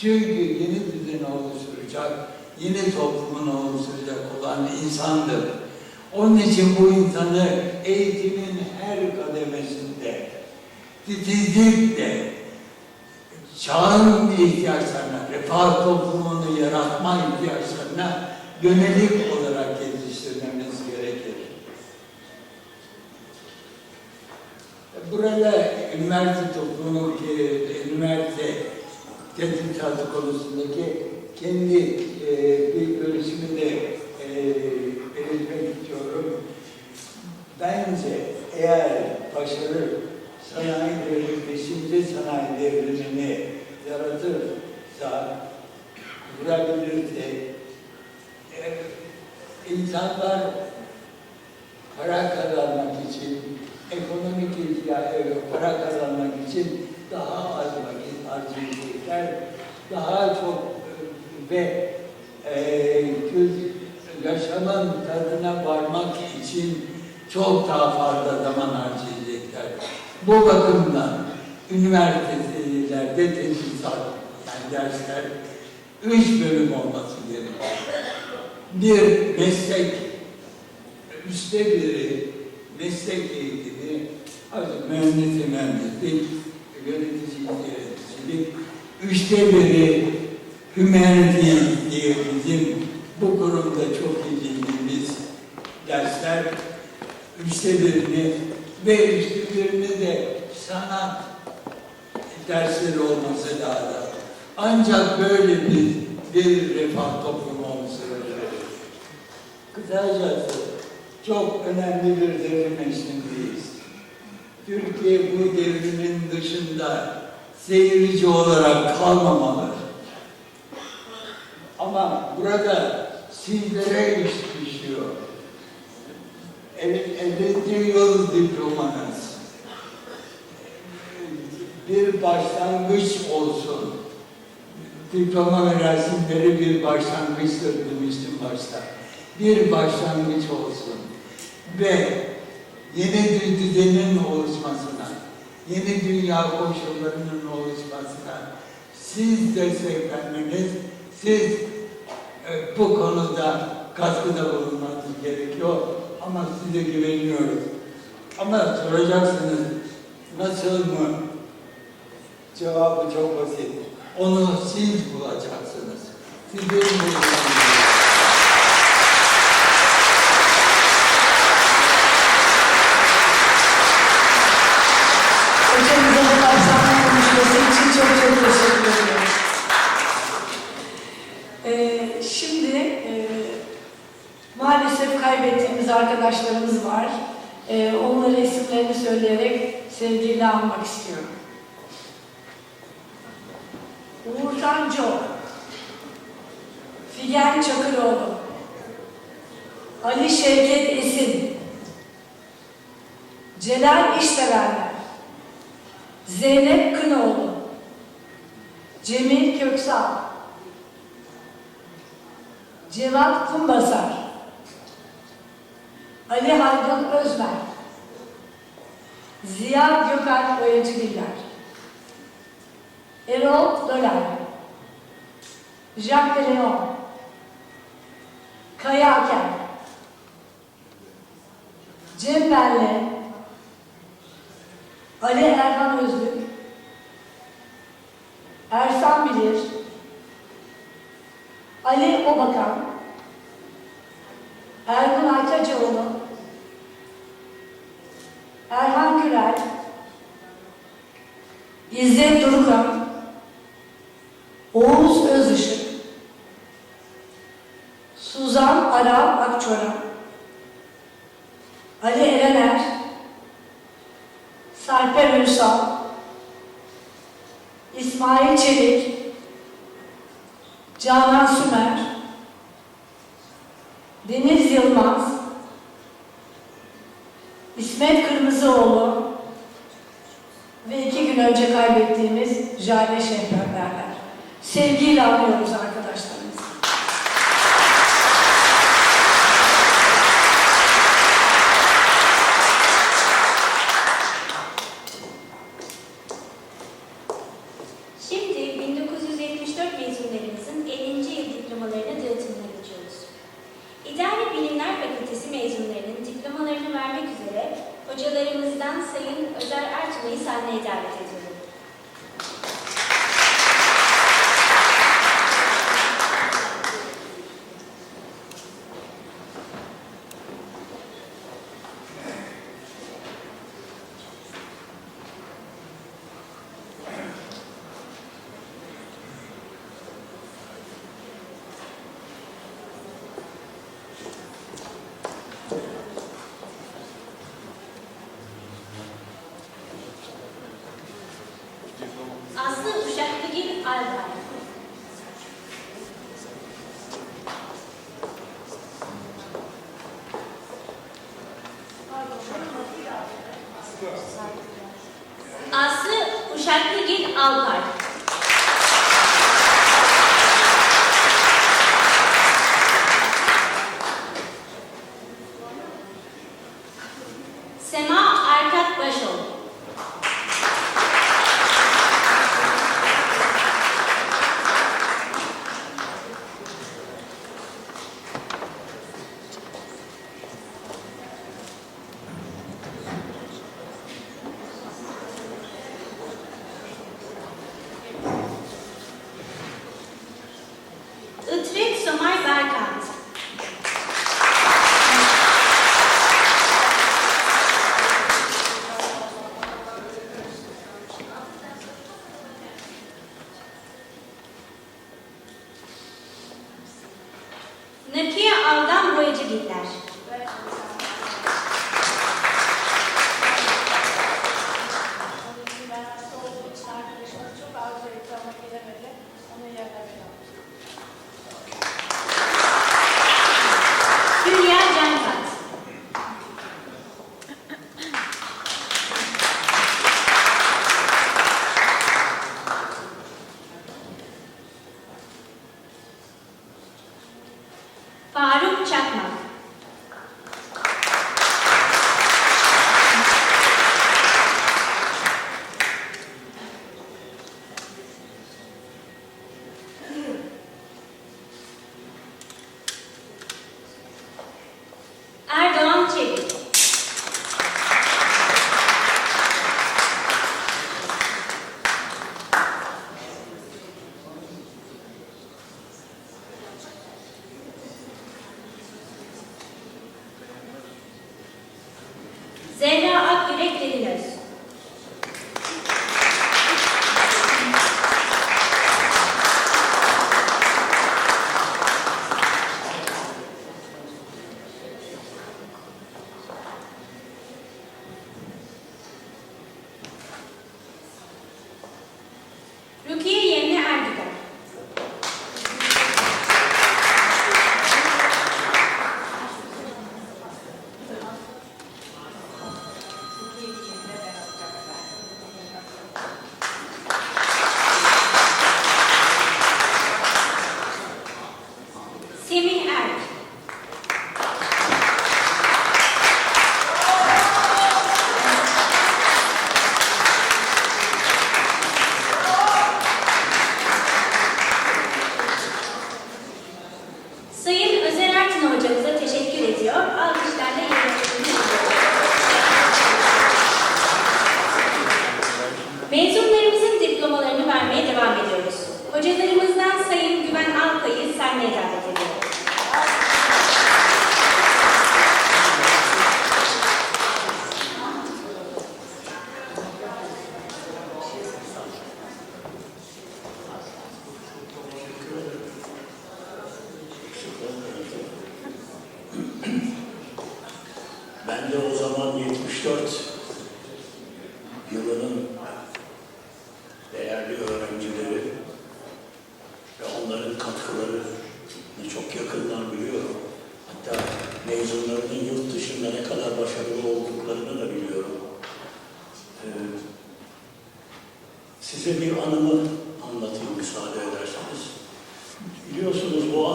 Çünkü yeni düzeni oluşturacak, yeni toplumunu oluşturacak olan insandır. Onun için bu insanı eğitimin her kademesinde titizlikle çağın ihtiyaçlarına, refah toplumunu yaratma ihtiyaçlarına yönelik olarak yetiştirmemiz gerekir. Burada üniversite toplumu, ki, üniversite tetkikatı konusundaki kendi e, bir görüşümü de e, belirtmek istiyorum. Bence eğer başarı sanayi devrimi, beşinci sanayi devrimini yaratırsa, kurabilirse, e, insanlar para kazanmak için, ekonomik ihtiyaç, para kazanmak için daha az vakit harcayacaklar, daha çok ve e, yaşamın tadına varmak için çok daha fazla zaman harcayacaklar. Bu bakımdan üniversitelerde teşhisat, yani dersler üç bölüm olması gerekiyor. Bir meslek, üçte biri meslek eğitimi, artık mühendis mühendislik, yönetici yöneticilik, üçte biri hümanity diye bizim bu kurumda çok ilgilendiğimiz dersler, üçte birini ve üçte birini de sanat dersleri olması lazım. Ancak böyle bir, bir refah toplumu oluşturulur. Kısacası çok önemli bir devrim eşliğindeyiz. Türkiye bu devrimin dışında seyirci olarak kalmamalı. Ama burada sizlere iş düşüyor. El- Elde yıl diplomanız bir başlangıç olsun. Diploma merasimleri bir başlangıçtır demiştim başta. Bir başlangıç olsun. Ve yeni bir düzenin oluşmasına, yeni dünya koşullarının oluşmasına siz destek vermeniz, siz e, bu konuda katkıda bulunmanız gerekiyor. Ama size güveniyoruz. Ama soracaksınız, nasıl mı? Cevabı çok basit. Onu siz bulacaksınız. Sizin bulacaksınız. Hocamıza bu kapsamlı konuşması için çok çok teşekkür ediyoruz. Ee, şimdi e, maalesef kaybettiğimiz arkadaşlarımız var. Ee, onların isimlerini söyleyerek sevgiyle anmak istiyorum. Uğurcan Çok, Figen Çakıroğlu, Ali Şevket Esin, Celal İşseverler, Zeynep Kınoğlu, Cemil Köksal, Cevat Kumbasar, Ali Haydun Özmer, Ziya Gökalp Boyacıgiller, Erol Dolar, Jacques de Leon, Kaya Aker, Cem Belle, Ali Erhan Özlük, Ersan Bilir, Ali Obakan, Ergun Aytacıoğlu, Erhan Gürel, İzzet Durukan, Oğuz Özışık, Suzan Aral Akçoran, Ali Erener, Sarper Ünsal, İsmail Çelik, Canan Sümer, İsmet Kırmızıoğlu ve iki gün önce kaybettiğimiz Jale Şehrazatlar. Sevgiyle anıyoruz arkadaşlarımızı. Nakiye Aldan 念啥字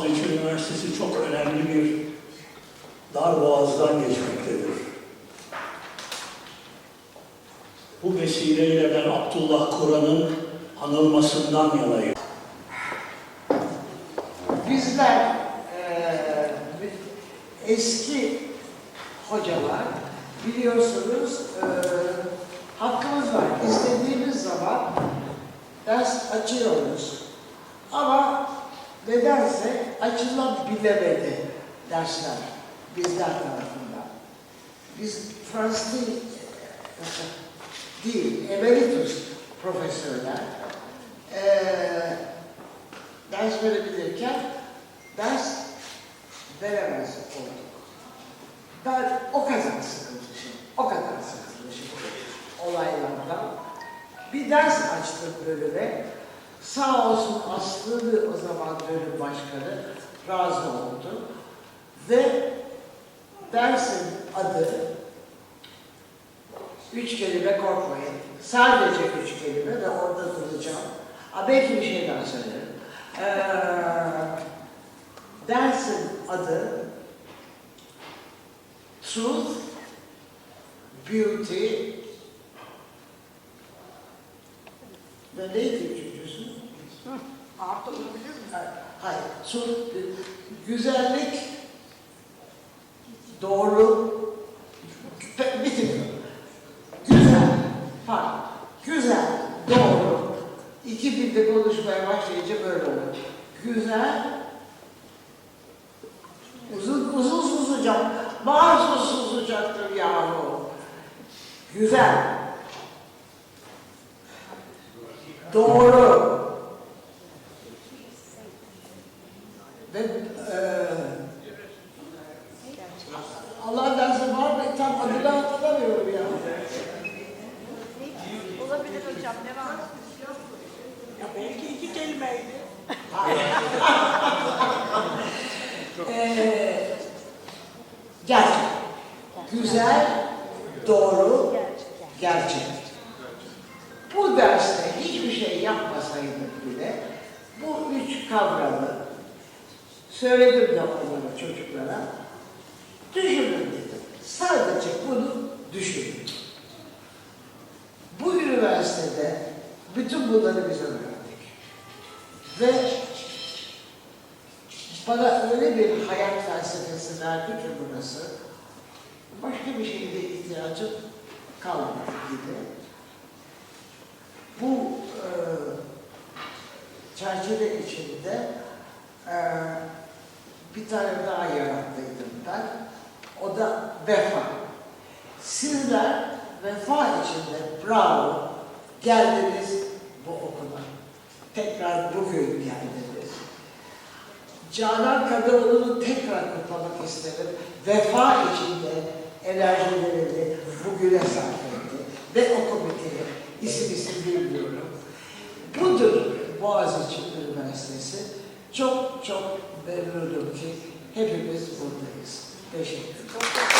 Boğaziçi Üniversitesi çok önemli bir dar boğazdan geçmektedir. Bu vesileyle ben Abdullah Kur'an'ın anılmasından yanayım. bizler eee, eski hocalar biliyorsunuz eee, hakkımız var. İstediğimiz zaman ders açıyoruz. Ama nedense açılabilemedi dersler bizler tarafından. Biz Fransız dil, değil, emeritus profesörler eee ders verebilirken ders veremez olduk. Ben o kadar sıkılmışım, o kadar sıkılmışım olaylardan. Bir ders açtım bölüme. Sağ olsun Aslı o zaman bölüm başkanı razı oldu. Ve dersin adı üç kelime korkmayın. Sadece üç kelime ve orada duracağım. Ha, belki bir şey daha söylerim. Ee, dersin adı Truth, Beauty ve neydi üçüncüsü? Artı olabilir mi? Hayır, truth, güzellik, doğru, bitiriyorum. Güzel, pardon, güzel, doğru. İki dilde konuşmaya başlayınca böyle olur. Güzel, uzun uzun susacak, bazı susacaktır yahu. Güzel, doğru. Ve eee Allah dersi var mı? Tam adını hatırlamıyorum ya. Olabilir hocam. Devam. Ya belki iki kelimeydi. Eee gerçek. Güzel, doğru, gerçek. Bu derste hiçbir şey yapmasaydık bile bu üç kavramı söyledim de onlara çocuklara. Düşünün dedim. Sadece bunu düşünün. Bu üniversitede bütün bunları biz öğrendik. Ve bana öyle bir hayat felsefesi verdi ki burası, başka bir şeyde ihtiyacım kalmadı gibi. Bu e, çerçeve içinde e, bir tane daha yarattıydım ben. O da vefa. Sizler vefa içinde bravo geldiniz bu okula. Tekrar bugün geldiniz. Canan Kadıoğlu'nu tekrar kutlamak isterim. Vefa içinde enerjilerini bugüne sarf etti. Ve o komiteye isim isim bilmiyorum. Budur Boğaziçi Üniversitesi. Çok çok memnunum ki hepimiz buradayız. Teşekkür ederim.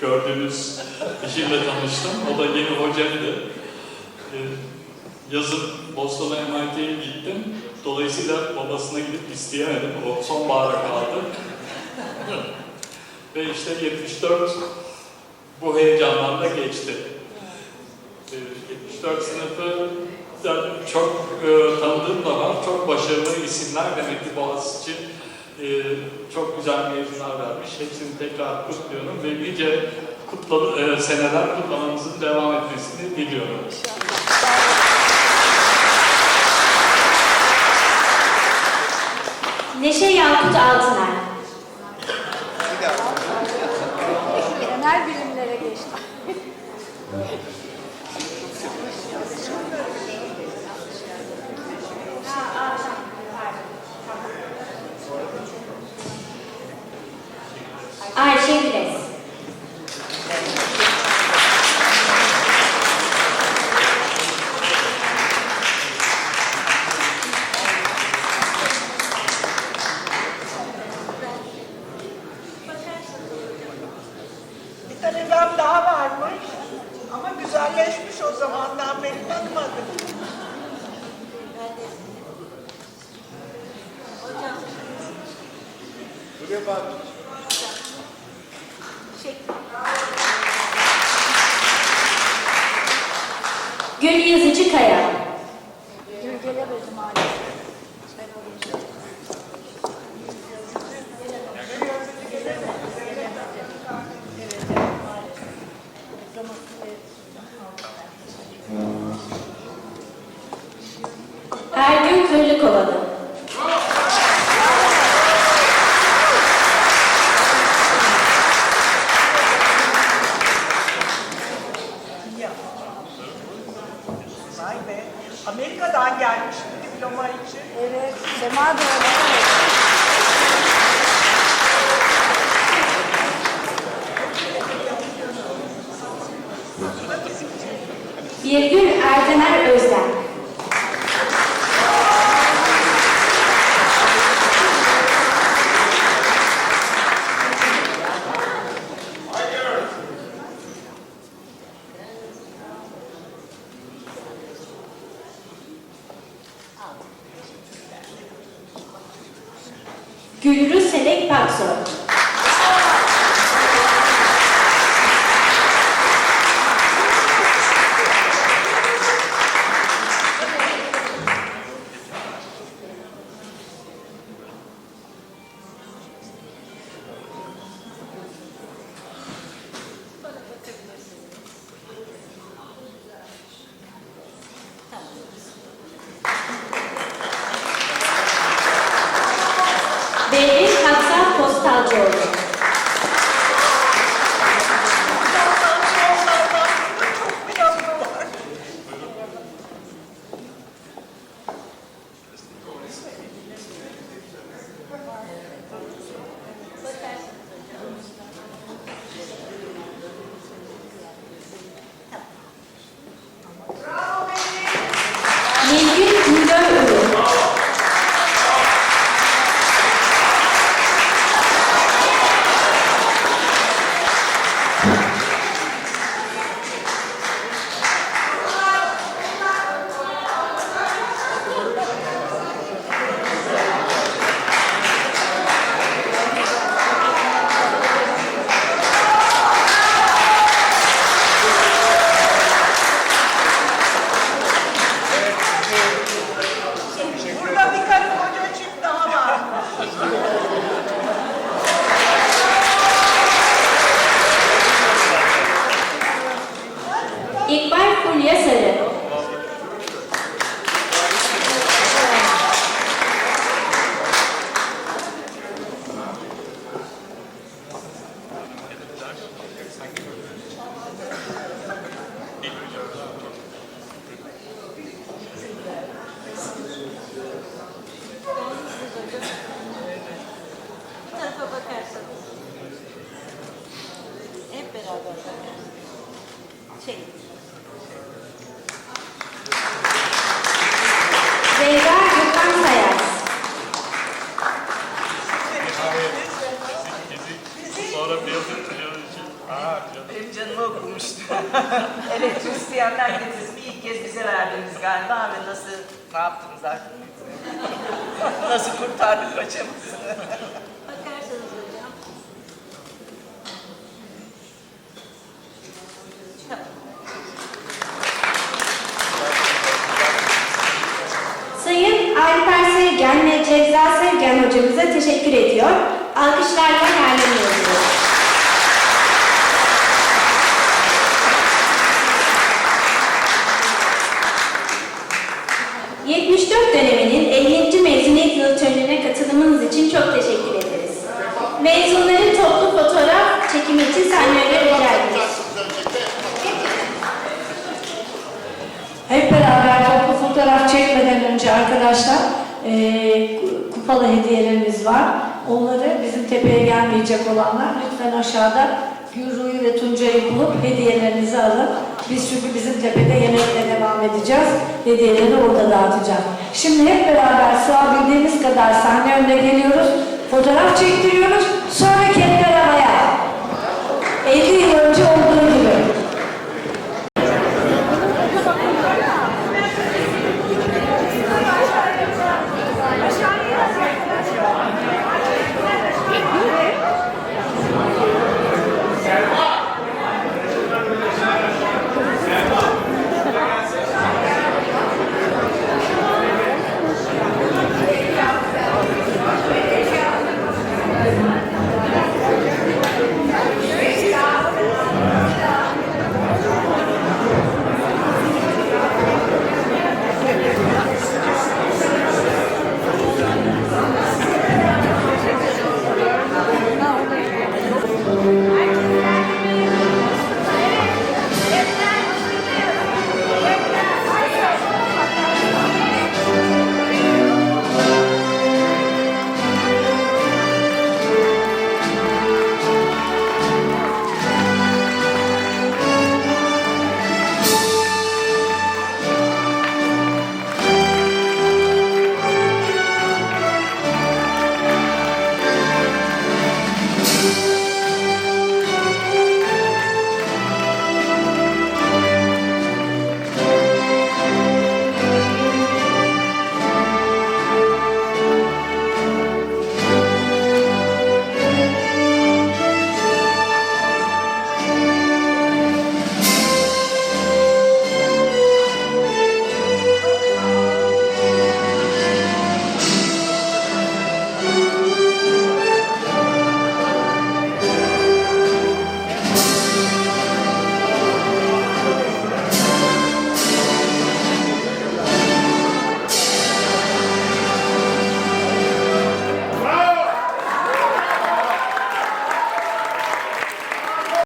Gördüğünüz kişiyle tanıştım. O da yeni hocaydı. E, yazın Boston'a MIT'ye gittim. Dolayısıyla babasına gidip isteyemedim. O sonbahara kaldı. Ve işte 74 bu heyecanlarla geçti. Ee, 74 sınıfı da çok e, tanıdığım da var. Çok başarılı isimler demek ki Boğaziçi e, çok güzel mezunlar vermiş. Hepsini tekrar kutluyorum ve nice kutladı, e, seneler kutlamanızın devam etmesini diliyorum. Neşe Yakut Altıner. Genel bilimlere geçti. Ayşe Güles. Bir tane laf daha varmış. Ama güzelleşmiş o zamandan beri tanımadım. Gül Yazıcı Kaya. Birgül Erdener Özden. Cevza Sevgen hocamıza teşekkür ediyor. Alkışlarla yerlerine gelecek olanlar lütfen aşağıda Gürru'yu ve Tuncay'ı bulup hediyelerinizi alın. Biz çünkü bizim tepede yemekle devam edeceğiz. Hediyeleri orada dağıtacağız. Şimdi hep beraber sığabildiğimiz kadar sahne önüne geliyoruz. Fotoğraf çektiriyoruz. Sonra kendiler havaya. 50 yıl önce oldu.